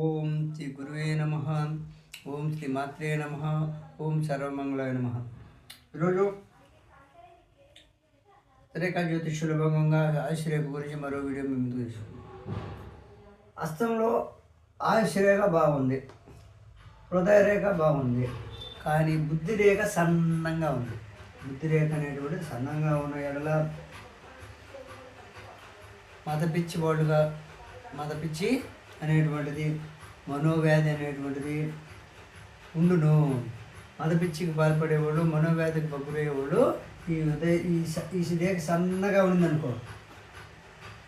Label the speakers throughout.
Speaker 1: ఓం శ్రీ గురువే నమ. ఓం శ్రీ మాత్రే నమ. ఓం సర్వమంగళాయ నమ. ఈరోజు రేఖా జ్యోతిష్యుల భాగంగా ఆయుష్రేఖ గురించి మరో వీడియో మేము ముందుకు తీసుకుంటాం హస్తంలో ఆయుష్రేఖ బాగుంది హృదయ రేఖ బాగుంది కానీ బుద్ధి రేఖ సన్నంగా ఉంది. బుద్ధి రేఖ అనేటువంటిది సన్నంగా ఉన్న ఎడల మత పిచ్చి వాళ్ళుగా మత పిచ్చి అనేటువంటిది మనోవ్యాధి అనేటువంటిది ఉండును. మదపిచ్చికి బాధపడేవాళ్ళు మనోవ్యాధికి బగ్గురేవాళ్ళు ఈ ఉదయం ఈ స- ఈ రేఖ సన్నగా ఉందనుకో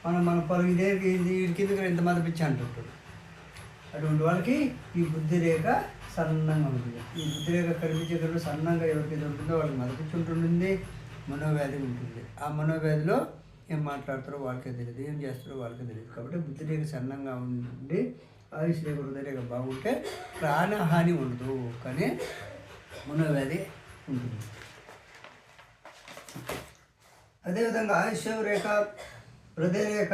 Speaker 1: మనం మన పలు ఇదే ఇది వీడి కిందకి ఇంత మదపిచ్చి అంటుంటాడు. అటువంటి వాళ్ళకి ఈ బుద్ధి రేఖ సన్నంగా ఉంటుంది. ఈ బుద్ధి రేఖ కనిపించే కన్నా సన్నంగా ఎవరికైతే ఉంటుందో వాళ్ళకి మదపిచ్చి ఉంటుంది మనోవ్యాధి ఉంటుంది. ఆ మనోవ్యాధిలో ఏం మాట్లాడతారో వాళ్ళకే తెలియదు ఏం చేస్తారో వాళ్ళకే తెలియదు కాబట్టి బుద్ధి రేఖ సన్నంగా ఉండి ఆయుష్ రేఖ బాగుంటే ప్రాణహాని ఉండదు కానీ మనోవ్యాధి ఉంటుంది. అదేవిధంగా ఆయుష్ రేఖ హృదయరేఖ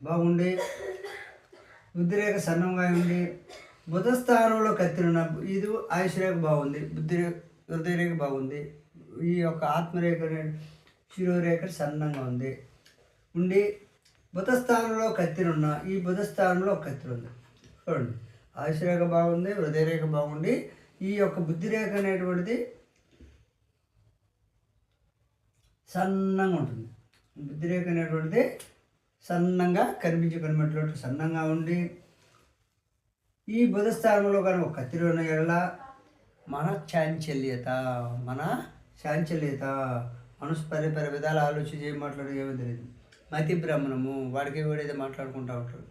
Speaker 1: బాగుండి బుద్ధిరేఖ సన్నంగా ఉండి బుధ స్థానంలో కత్తిరున్న ఇది ఆయుష్ రేఖ బాగుంది బుద్ధిరేఖ హృదయరేఖ బాగుంది ఈ యొక్క ఆత్మరేఖ చిరురేఖ శిరోరేఖ సన్నంగా ఉంది. ఉండి బుధ స్థానంలో కత్తిరున్న ఈ బుధ స్థానంలో కత్తిరి ఉంది. చూడండి. ఆయుష్ రేఖ బాగుంది హృదయరేఖ బాగుండి ఈ యొక్క బుద్ధిరేఖ అనేటువంటిది సన్నంగా ఉంటుంది. బుద్ధిరేఖ అనేటువంటిది సన్నంగా కనిపించి కనిపెట్టినట్టు సన్నంగా ఉండి ఈ బుధ స్థానంలో కానీ ఒక కత్తిరి ఉన్న ఎడల మన చాంచల్యత మన చాంచల్యత. మనసు పరి పరి విధాలు ఆలోచించి ఏం మాట్లాడు ఏమీ తెలియదు. మతి భ్రమణము వాడికి వీడైతే మాట్లాడుకుంటూ ఉంటాడు.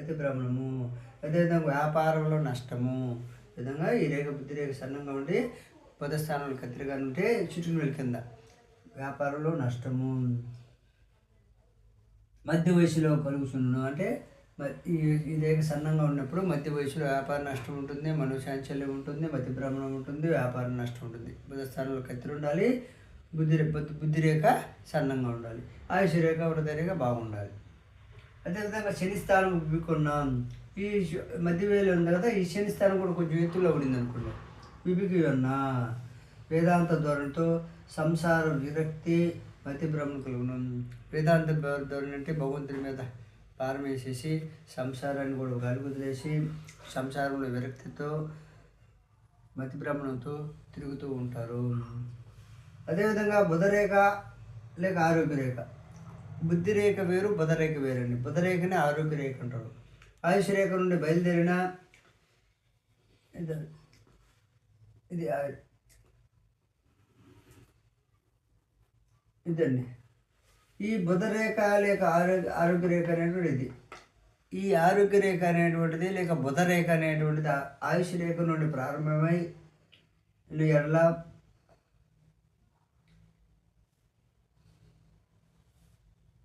Speaker 1: మతి భ్రమణము అదేవిధంగా వ్యాపారంలో నష్టము విధంగా ఈ రేఖ బుద్ధి రేఖ సన్నంగా ఉండి బుధ స్థానంలో కత్తిరిగా ఉంటే చుట్టూ కింద. వ్యాపారంలో నష్టము. మధ్య వయసులో కలుగుతున్నాను అంటే ఈ ఈ రేఖ సన్నంగా ఉన్నప్పుడు మధ్య వయసులో వ్యాపార నష్టం ఉంటుంది మనోశాంచల్యం ఉంటుంది మధ్య భ్రమణం ఉంటుంది వ్యాపార నష్టం ఉంటుంది. బుధ స్థానంలో కత్తిరి ఉండాలి బుద్ధి రే- బుద్ధి రేఖ సన్నంగా ఉండాలి. ఆయుష రేఖ బాగుండాలి. అదేవిధంగా శనిస్థానం ఉబ్బికున్నాం ఈ మధ్య వేలు ఉంది కదా ఈ శనిస్థానం కూడా కొంచెం ఎత్తులో ఉండింది అనుకున్నాం విభికి ఉన్నా వేదాంత ధోరణితో సంసార విరక్తి మతి భ్రమణ కలుగును వేదాంత ధోరణి అంటే భగవంతుని మీద భారం వేసేసి సంసారాన్ని కూడా గాలి వదిలేసి సంసారంలో విరక్తితో మతి భ్రమణంతో తిరుగుతూ ఉంటారు. అదేవిధంగా బుధరేఖ లేక ఆరోగ్య రేఖ బుద్ధి రేఖ వేరు బుధరేఖ వేరండి. బుధరేఖని ఆరోగ్య రేఖ అంటారు. ఆయుష్ రేఖ నుండి బయలుదేరిన ఇది ఇది ఇదండి. ఈ బుధరేఖ లేక ఆరోగ్య ఆరోగ్య రేఖ అనేటువంటిది. ఇది ఈ ఆరోగ్య రేఖ అనేటువంటిది లేక బుధరేఖ అనేటువంటిది ఆయుష్ రేఖ నుండి ప్రారంభమై ఎడల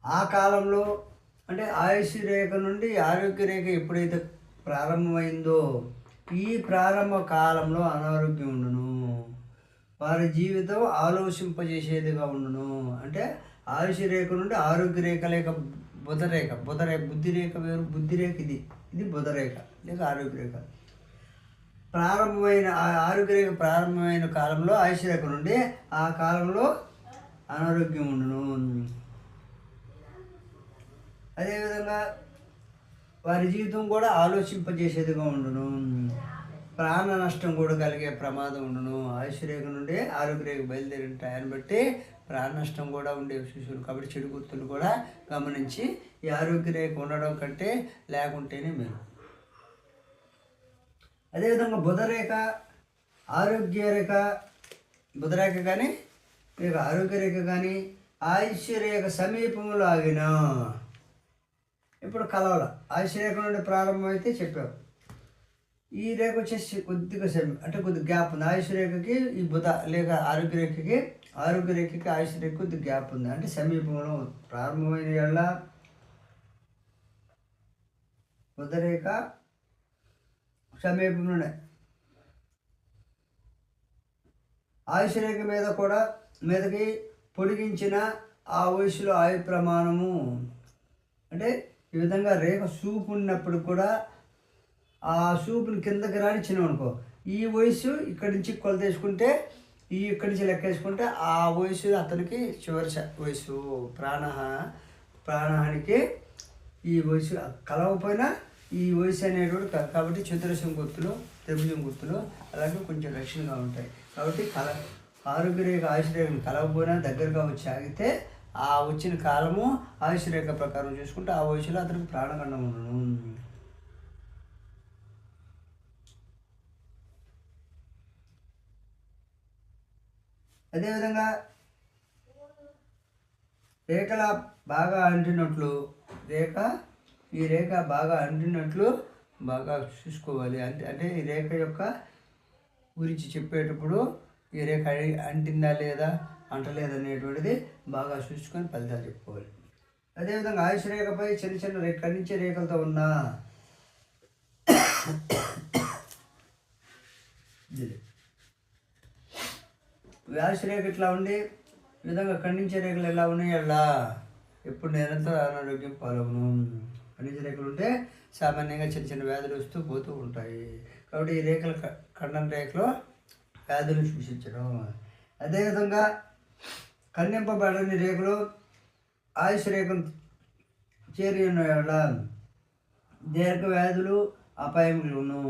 Speaker 1: ఆ కాలంలో అంటే ఆయుష్ రేఖ నుండి ఆరోగ్య రేఖ ఎప్పుడైతే ప్రారంభమైందో ఈ ప్రారంభ కాలంలో అనారోగ్యం ఉండును. వారి జీవితం ఆలోచింపజేసేదిగా ఉండును. అంటే ఆయుష్ రేఖ నుండి ఆరోగ్య రేఖ లేక బుధరేఖ బుధరేఖ బుద్ధి రేఖ వేరు బుద్ధి రేఖ ఇది ఇది బుధరేఖ లేక ఆరోగ్య రేఖ. ప్రారంభమైన ఆ ఆరోగ్య రేఖ ప్రారంభమైన కాలంలో ఆయుష్ రేఖ నుండి ఆ కాలంలో అనారోగ్యం ఉండును. అదేవిధంగా వారి జీవితం కూడా ఆలోచింపజేసేదిగా ఉండును. ప్రాణ నష్టం కూడా కలిగే ప్రమాదం ఉండును. ఆయుష్ రేఖ నుండి ఆరోగ్య రేఖ బయలుదేరిన టయాన్ని బట్టి ప్రాణ నష్టం కూడా ఉండే శిశువులు కాబట్టి చెడు గుర్తులు కూడా గమనించి ఈ ఆరోగ్యరేఖ ఉండడం కంటే లేకుంటేనే మేలు. అదేవిధంగా బుధరేఖ ఆరోగ్య రేఖ బుధరేఖ కానీ మీకు ఆరోగ్యరేఖ కానీ ఆయుష్ రేఖ సమీపంలో ఆగిన ఇప్పుడు కలవల. ఆయుష్ రేఖ నుండి ప్రారంభమైతే చెప్పావు ఈ రేఖ వచ్చేసి కొద్దిగా సమయం అంటే కొద్ది గ్యాప్ ఉంది. ఆయుష్ రేఖకి ఈ బుధ లేక ఆరోగ్య రేఖకి ఆరోగ్య రేఖకి ఆయుష్ రేఖ కొద్ది గ్యాప్ ఉంది. అంటే సమీపంలో ఉంది. ప్రారంభమైన ఎళ్ళ బుధరేఖ సమీపంలోనే. ఆయుష్ రేఖ మీద కూడా మీదకి పొడిగించిన ఆ వయసులో ఆయు ప్రమాణము అంటే ఈ విధంగా రేఖ సూపు ఉన్నప్పుడు కూడా ఆ సూపుని కిందకి రానిచ్చినాం అనుకో ఈ వయసు ఇక్కడి నుంచి కొలత వేసుకుంటే ఈ ఇక్కడి నుంచి లెక్క వేసుకుంటే ఆ వయసు అతనికి చివరి వయసు. ప్రాణ ప్రాణహానికి ఈ వయసు కలవకపోయినా ఈ వయసు అనేటువంటి కాబట్టి చతురస్రం గుర్తులు త్రిభుజం గుర్తులు అలాగే కొంచెం రక్షణగా ఉంటాయి. కాబట్టి కల ఆరోగ్య రేఖ ఆయుష్ రేఖను కలవకపోయినా దగ్గరగా వచ్చి ఆగితే ఆ వచ్చిన కాలము ఆయుష్ రేఖ ప్రకారం చూసుకుంటే ఆ వయసులో అతనికి ప్రాణగండం ఉండను. అదేవిధంగా రేఖల బాగా అంటినట్లు రేఖ ఈ రేఖ బాగా అంటినట్లు బాగా చూసుకోవాలి. అంటే అంటే ఈ రేఖ యొక్క గురించి చెప్పేటప్పుడు ఈ రేఖ అంటిందా లేదా అంటలేదనేటువంటిది బాగా చూసుకొని ఫలితాలు చెప్పుకోవాలి. అదేవిధంగా ఆయుష్ రేఖపై చిన్న చిన్న రేఖ కనించే రేఖలతో ఉన్న ఇది. వ్యాస రేఖ ఇట్లా ఉండి విధంగా ఖండించే రేఖలు ఎలా ఉన్నాయి అలా ఎప్పుడు నిరంతరం అనారోగ్యం పాల్గొను ఖండించే రేఖలు ఉంటే సామాన్యంగా చిన్న చిన్న వ్యాధులు వస్తూ పోతూ ఉంటాయి. కాబట్టి ఈ రేఖలు ఖండన రేఖలో వ్యాధులు సూచించడం. అదేవిధంగా ఖండింపబడని రేఖలు ఆయుష్ రేఖను చేరి ఉన్న దీర్ఘ వ్యాధులు అపాయములను.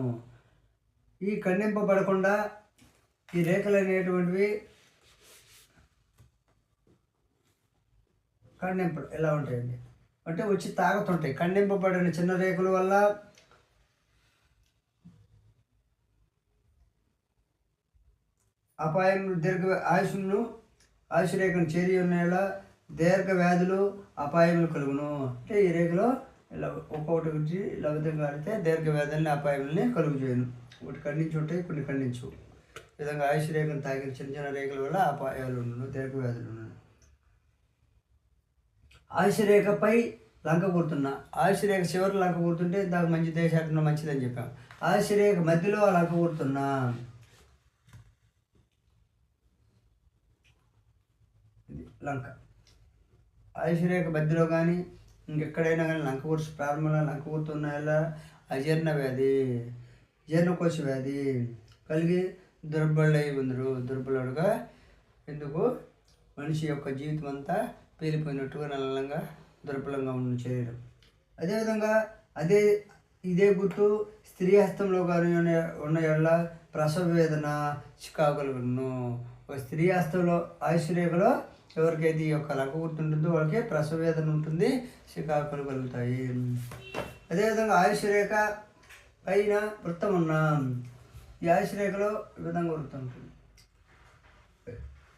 Speaker 1: ఈ ఖండింపబడకుండా ఈ రేఖలు అనేటువంటివి ఖండింప ఎలా ఉంటాయండి? అంటే వచ్చి తాగుతుంటాయి. ఖండింపబడిన చిన్న రేకుల వల్ల అపాయం దీర్ఘ ఆయుష్ను ఆయుష్ రేఖను చేరి ఉన్న దీర్ఘ వ్యాధులు అపాయములు కలుగును. అంటే ఈ రేఖలో ఇలా ఒక్కొక్కటి గురించి ఇలా విధంగా ఆడితే దీర్ఘ వ్యాధుల్ని అపాయములని కలుగు చేయను ఒకటి ఖండించి ఉంటాయి కొన్ని ఖండించు విధంగా ఆయుష్ రేఖను తాకిన చిన్న చిన్న రేఖల వల్ల అపాయాలు ఉండను దీర్ఘ వ్యాధులు ఉండను ఆయుష్ రేఖపై లంక కూర్తున్నా ఆయుష్ రేఖ చివరి లంక కూర్తుంటే దానికి మంచి దేశాటన మంచిదని చెప్పాం. ఆయుష్ రేఖ మధ్యలో లంక గుర్తున్నా ఇది లంక. ఆయుష్ రేఖ మధ్యలో కానీ ఇంకెక్కడైనా కానీ లంక గుర్తు ప్రారంభంలో లంక గుర్తున్న అజీర్ణ వ్యాధి జీర్ణకోశ వ్యాధి కలిగి దుర్బలై ఉందరు. దుర్బలుడుగా ఎందుకు? మనిషి యొక్క జీవితం అంతా పేలిపోయినట్టుగా నల్లంగా దుర్బలంగా ఉన్న శరీరం. అదేవిధంగా అదే ఇదే గుర్తు స్త్రీ హస్తంలో కానీ ఉన్న- ఎడల ప్రసవ వేదన చికాకులను ఒక స్త్రీ హస్తంలో ఆయుష్ రేఖలో ఎవరికైతే ఈ యొక్క లంక గుర్తుంటుందో వాళ్ళకి ప్రసవ వేదన ఉంటుంది చికాకులు కలుగుతాయి. అదేవిధంగా ఆయుష్ రేఖ పైన వృత్తం ఉన్న ఈ ఆయుష్ రేఖలో ఈ విధంగా వృత్తం ఉంటుంది.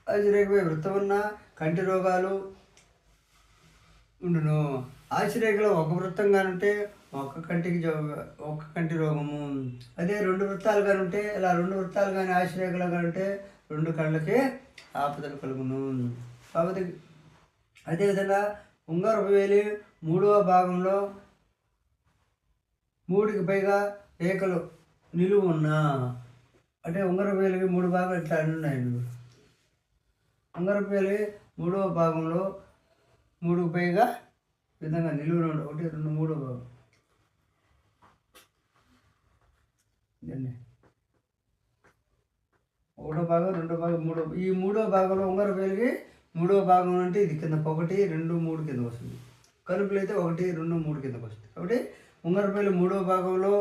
Speaker 1: ఆయుష్ రేఖపై వృత్తం ఉన్న కంటి రోగాలు ఉండును. ఆశ్చర్యలో ఒక వృత్తంగా ఉంటే ఒక్క కంటికి ఒక ఒక్క కంటి రోగము. అదే రెండు వృత్తాలుగా ఉంటే ఇలా రెండు వృత్తాలు కానీ ఆశ్చర్యలో ఉంటే రెండు కళ్ళకి ఆపదలు కలుగును. కాబట్టి అదేవిధంగా ఉంగరపు వేలి మూడవ భాగంలో మూడుకి పైగా రేఖలు నిలువు ఉన్నా. అంటే ఉంగరపు వేలికి మూడు భాగాలు ఇట్లా ఉన్నాయి ఉన్నాయండి ఉంగరపు వేలి మూడవ భాగంలో మూడు పైగా విధంగా నిలువున ఉండ- ఒకటి రెండు మూడు భాగం. ఇదండి. ఒకటో భాగం రెండో భాగం మూడో ఈ మూడో భాగంలో ఉంగర వేలికి మూడో భాగం అంటే ఇది కింద ఒకటి రెండు మూడు కింద వస్తుంది. కలుపులు అయితే ఒకటి రెండు మూడు కిందకు వస్తుంది కాబట్టి ఉంగరపల్లి మూడవ భాగంలో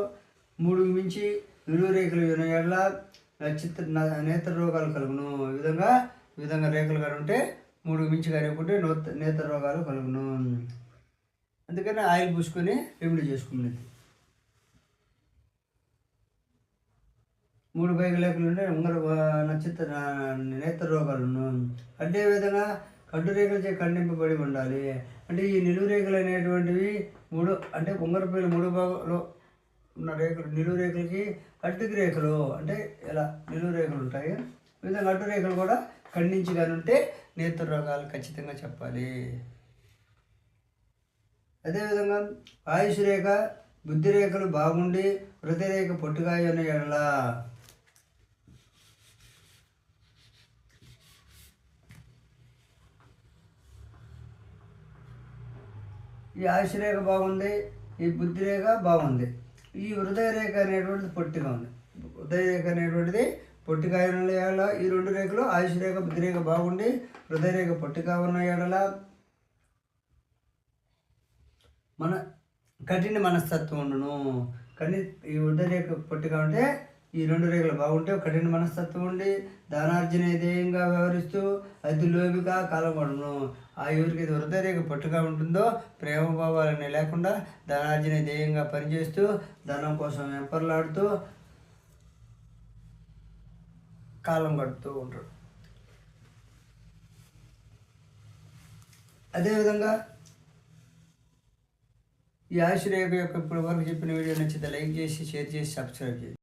Speaker 1: మూడు మించి నిలువు రేఖలు ఉన్న ఎడల నేత్ర రోగాలు కలుగును. విధంగా ఈ విధంగా రేఖలు కానీ ఉంటే మూడు మించి కనుకుంటే నేత్ర రోగాలు కలుగును. అందుకని ఆయిల్ పూసుకొని రెమెడీ చేసుకునేది. మూడు పైకి లేకులుంటే ఉంటే ఉంగర నక్షత్ర నేత్ర రోగాలను. అదేవిధంగా కడ్డు రేఖలు చే ఖండింపబడి ఉండాలి? అంటే ఈ నిలువు రేఖలు అనేటువంటివి మూడు అంటే ఉంగర పైలు మూడు భాగంలో ఉన్న రేఖలు నిలువు రేఖలకి అడ్డుకి రేఖలు. అంటే ఇలా నిలువు రేఖలు ఉంటాయి. విధంగా అడ్డు రేఖలు కూడా ఖండించి కానీ ఉంటే నేత్ర రోగాలు ఖచ్చితంగా చెప్పాలి. అదేవిధంగా ఆయుష్ రేఖ బుద్ధి రేఖలు బాగుండి హృదయరేఖ పొట్టుగా ఉన్న ఎడల. ఈ ఆయుష్ రేఖ బాగుంది ఈ బుద్ధి రేఖ బాగుంది. ఈ హృదయ రేఖ అనేటువంటిది పొట్టిగా ఉంది. హృదయ రేఖ అనేటువంటిది పొట్టిగా అయిన ఈ రెండు రేఖలు ఆయుష్ రేఖ బుద్ధి రేఖ బాగుండి హృదయ రేఖ పొట్టిగా ఉన్న మన కఠిన మనస్తత్వం ఉండును. కానీ ఈ హృదయ రేఖ పొట్టిగా ఉంటే ఈ రెండు రేఖలు బాగుంటే కఠిన మనస్తత్వం ఉండి దానార్జన ధ్యేయంగా వ్యవహరిస్తూ అతి లోబిగా కాలపడును ఆ ఎవరికి ఇది హృదయ రేఖ పట్టుగా ఉంటుందో ప్రేమ భావాలని లేకుండా ధనార్జన ధ్యేయంగా పనిచేస్తూ ధనం కోసం వెంపర్లాడుతూ కాలం గడుపుతూ ఉంటాడు. అదేవిధంగా ఈ ఆయుష్ రేఖ యొక్క ఇప్పుడు వరకు చెప్పిన వీడియో నచ్చితే లైక్ చేసి షేర్ చేసి సబ్స్క్రైబ్ చేయండి.